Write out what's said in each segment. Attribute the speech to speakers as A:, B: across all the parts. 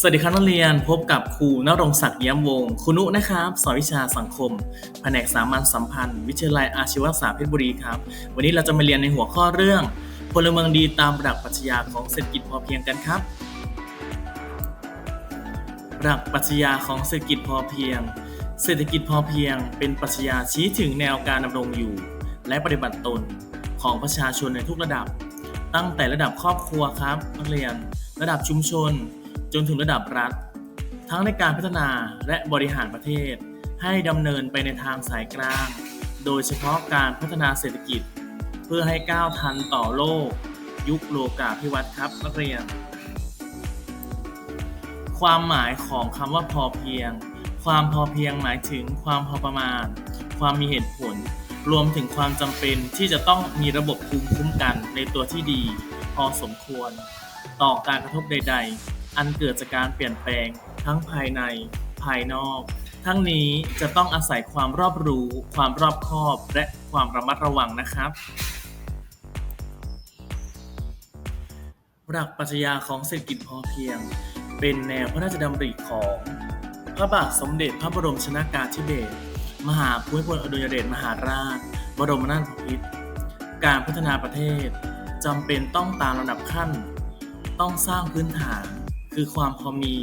A: สวัสดีครับนักเรียนพบกับครูณรงศักดิ์เยี่ยมวงศ์ครูนุนะครับสอนวิชาสังคม แผนกสามัญสัมพันธ์ วิทยาลัยอาชีวศึกษาเพชรบุรีครับ วันนี้เราจะมาเรียนในหัวข้อเรื่อง พลเมืองดีตามหลักปรัชญาของเศรษฐกิจพอเพียงกันครับ หลักปรัชญาของเศรษฐกิจพอเพียง เศรษฐกิจพอเพียง เป็นปรัชญาชี้ถึงแนวการดำรงอยู่ และปฏิบัติตนของประชาชนในทุกระดับ ตั้งแต่ระดับครอบครัวครับนักเรียน ระดับชุมชน จนถึงระดับรัฐ ทั้งในการพัฒนาและบริหารประเทศ ให้ดำเนินไปในทางสายกลาง โดยเฉพาะการพัฒนาเศรษฐกิจ เพื่อให้ก้าวทันต่อโลก ยุคโลกาภิวัตน์ครับนักเรียน ความหมายของคำว่าพอเพียง ความพอเพียงหมายถึงความพอประมาณ ความมีเหตุผลรวมถึงความจำเป็นที่จะต้องมีระบบภูมิคุ้มกันในตัวที่ดี พอสมควร ต่อการกระทบใด ๆ อันเกิดจากการเปลี่ยนแปลง ทั้งภายใน ภายนอก ทั้งนี้จะต้องอาศัยความรอบรู้ ความรอบคอบ และความระมัดระวังนะครับ หลักปรัชญาของเศรษฐกิจพอเพียง เป็นแนวพระราชดำริของพระบาทสมเด็จพระบรมชนากาธิเบศรมหาภูมิพลอดุลยเดชมหาราช บรมนาถบพิตรการพัฒนาประเทศจำเป็นต้องตามลำดับขั้น ต้องสร้างพื้นฐาน คือความพอมี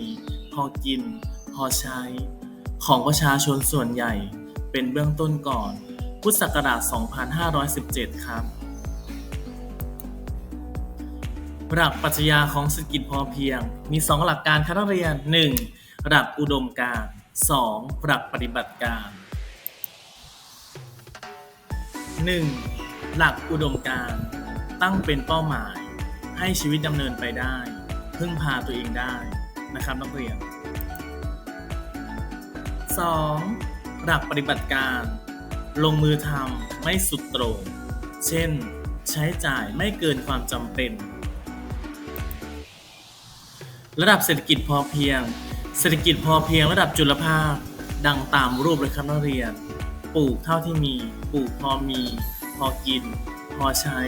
A: พอกิน พอใช้ ของประชาชนส่วนใหญ่ เป็นเบื้องต้นก่อน พุทธศักราช 2517 ครับ หลักปรัชญาของเศรษฐกิจพอเพียง มี 2 หลักการครับนักเรียน 1. หลักอุดมการ 2. หลักปฏิบัติการ 1. หลักอุดมการ ตั้งเป็นเป้าหมาย ให้ชีวิตดำเนินไปได้ พึ่งพาตัวเองได้นะครับนักเรียน 2. หลักปฏิบัติการ ลงมือทำไม่สุดโตรงเช่น ใช้จ่ายไม่เกินความจำเป็น ระดับเศรษฐกิจพอเพียง เศรษฐกิจพอเพียงระดับจุลภาค ดังตามรูปเลยครับนักเรียน ปลูกเท่าที่มี ปลูกพอมี พอกิน พอใช้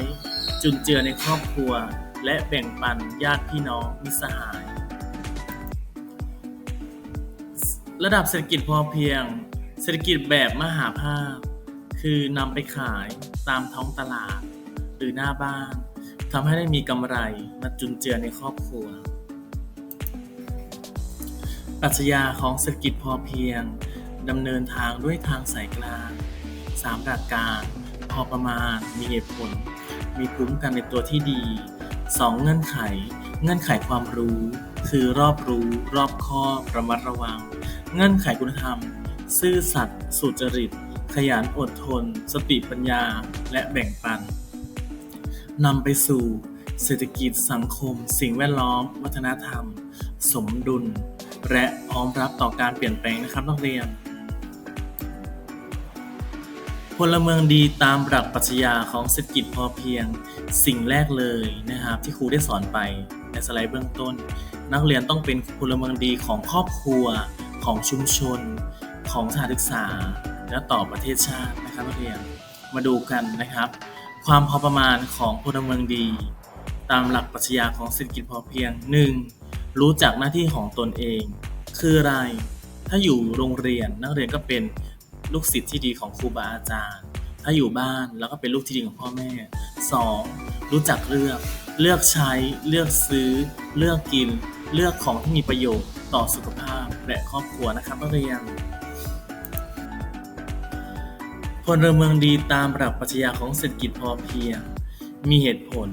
A: จุนเจือในครอบครัว และแบ่งปันญาติพี่น้องมิตรสหาย ระดับเศรษฐกิจพอเพียง เศรษฐกิจแบบมหาภาค คือนำไปขายตามท้องตลาด หรือหน้าบ้านทำให้ได้มีกำไรมาจุนเจือในครอบครัวปรัชญาของเศรษฐกิจพอเพียงดำเนินทางด้วยทางสายกลางสามหลักการ พอประมาณมีเหตุผล มีภูมิกันในตัวที่ดี 2. เงื่อนไข เงื่อนไขความรู้ คือรอบรู้ รอบคอบระมัดระวัง เงื่อนไขคุณธรรม ซื่อสัตย์สุจริต ขยันอดทน สติปัญญา และแบ่งปันนำไปสู่ เศรษฐกิจสังคม สิ่งแวดล้อม วัฒนธรรม สมดุล และพร้อมรับต่อการเปลี่ยนแปลงนะครับนักเรียน พลเมืองดีตามหลักปรัชญาของเศรษฐกิจพอเพียง สิ่งแรกเลยนะครับที่ครูได้สอนไปในสไลด์เบื้องต้น นักเรียนต้องเป็นพลเมืองดีของครอบครัว ของชุมชน ของสถานศึกษา และต่อประเทศชาตินะครับนักเรียนมาดูกันนะครับ ความพอประมาณของพลเมืองดี ตามหลักปรัชญาของเศรษฐกิจพอเพียง 1. รู้จักหน้าที่ของตนเอง คืออะไร ถ้าอยู่โรงเรียนนักเรียนก็เป็น ลูกศิษย์ที่ดีของครูบาอาจารย์ ถ้าอยู่บ้านแล้วก็เป็นลูกที่ดีของพ่อแม่ 2. รู้จักเลือก เลือกใช้ เลือกซื้อ เลือกกิน เลือกของที่มีประโยชน์ต่อสุขภาพและครอบครัวนะครับนักเรียนพลเมืองดีตามหลักปรัชญาของเศรษฐกิจพอเพียง มีเหตุผล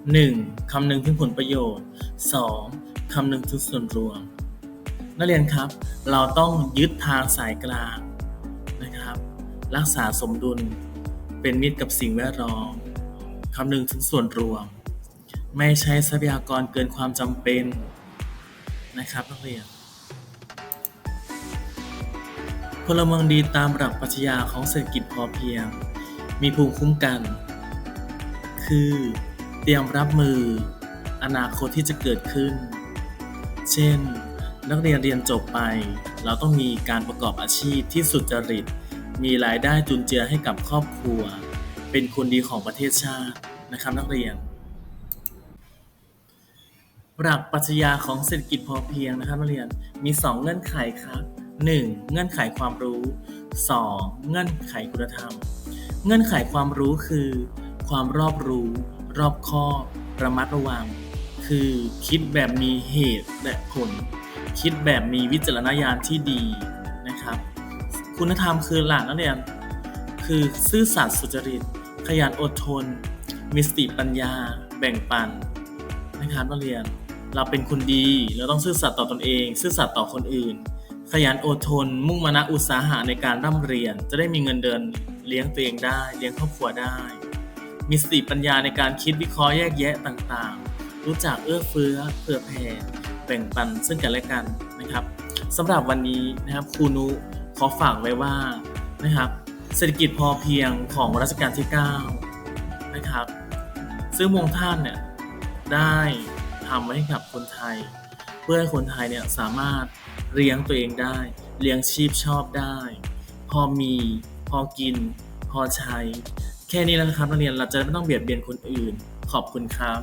A: 1. คำนึงถึงผลประโยชน์ 2. คำนึงถึงส่วนรวม นักเรียนครับ เราต้องยึดทางสายกลาง รักษาสมดุล เป็นมิตรกับสิ่งแวดล้อมคำนึงถึงส่วนรวม ไม่ใช้ทรัพยากรเกินความจำเป็นนะครับนักเรียนพลเมืองดีตามหลักปรัชญาของเศรษฐกิจพอเพียง มีภูมิคุ้มกัน คือเตรียมรับมืออนาคตที่จะเกิดขึ้น เช่น นักเรียนเรียนจบไป เราต้องมีการประกอบอาชีพที่สุจริต มีรายได้จุนเจือให้กับครอบครัว เป็นคนดีของประเทศชาตินะครับนักเรียน หลักปรัชญาของเศรษฐกิจพอเพียงนะครับนักเรียนมี 2 เงื่อนไขครับ 1. เงื่อนไขความรู้ 2. เงื่อนไขคุณธรรม เงื่อนไขความรู้คือ ความรอบรู้ รอบคอบระมัดระวัง คือคิดแบบมีเหตุและผล คิดแบบมีวิจารณญาณที่ดี คุณธรรมคือหลักนักเรียนคือซื่อสัตย์สุจริต ขยันอดทน มีสติปัญญา แบ่งปันนะครับนักเรียน เราเป็นคนดี เราต้องซื่อสัตย์ต่อตอนเอง ซื่อสัตย์ต่อคนอื่น ขยันอดทน มุ่งมานะอุตสาหะในการร่ำเรียน จะได้มีเงินเดือนเลี้ยงตัวเองได้ เลี้ยงครอบครัวได้ มีสติปัญญาในการคิดวิเคราะห์แยกแยะต่างๆ รู้จักเอื้อเฟื้อเผื่อแผ่แบ่งปันซึ่งกันและกันนะครับสำหรับวันนี้นะครับครูนุ ขอฝากไว้ว่านะครับเศรษฐกิจพอเพียงของรัชกาลที่ 9 นะครับ ซึ่งวงท่านเนี่ยได้ทำไว้ให้กับคนไทย เพื่อให้คนไทยเนี่ยสามารถเลี้ยงตัวเองได้ เลี้ยงชีพชอบได้ พอมีพอกิน พอใช้ แค่นี้แล้วนะครับนักเรียนเราจะไม่ต้องเบียดเบียนคนอื่น ขอบคุณครับ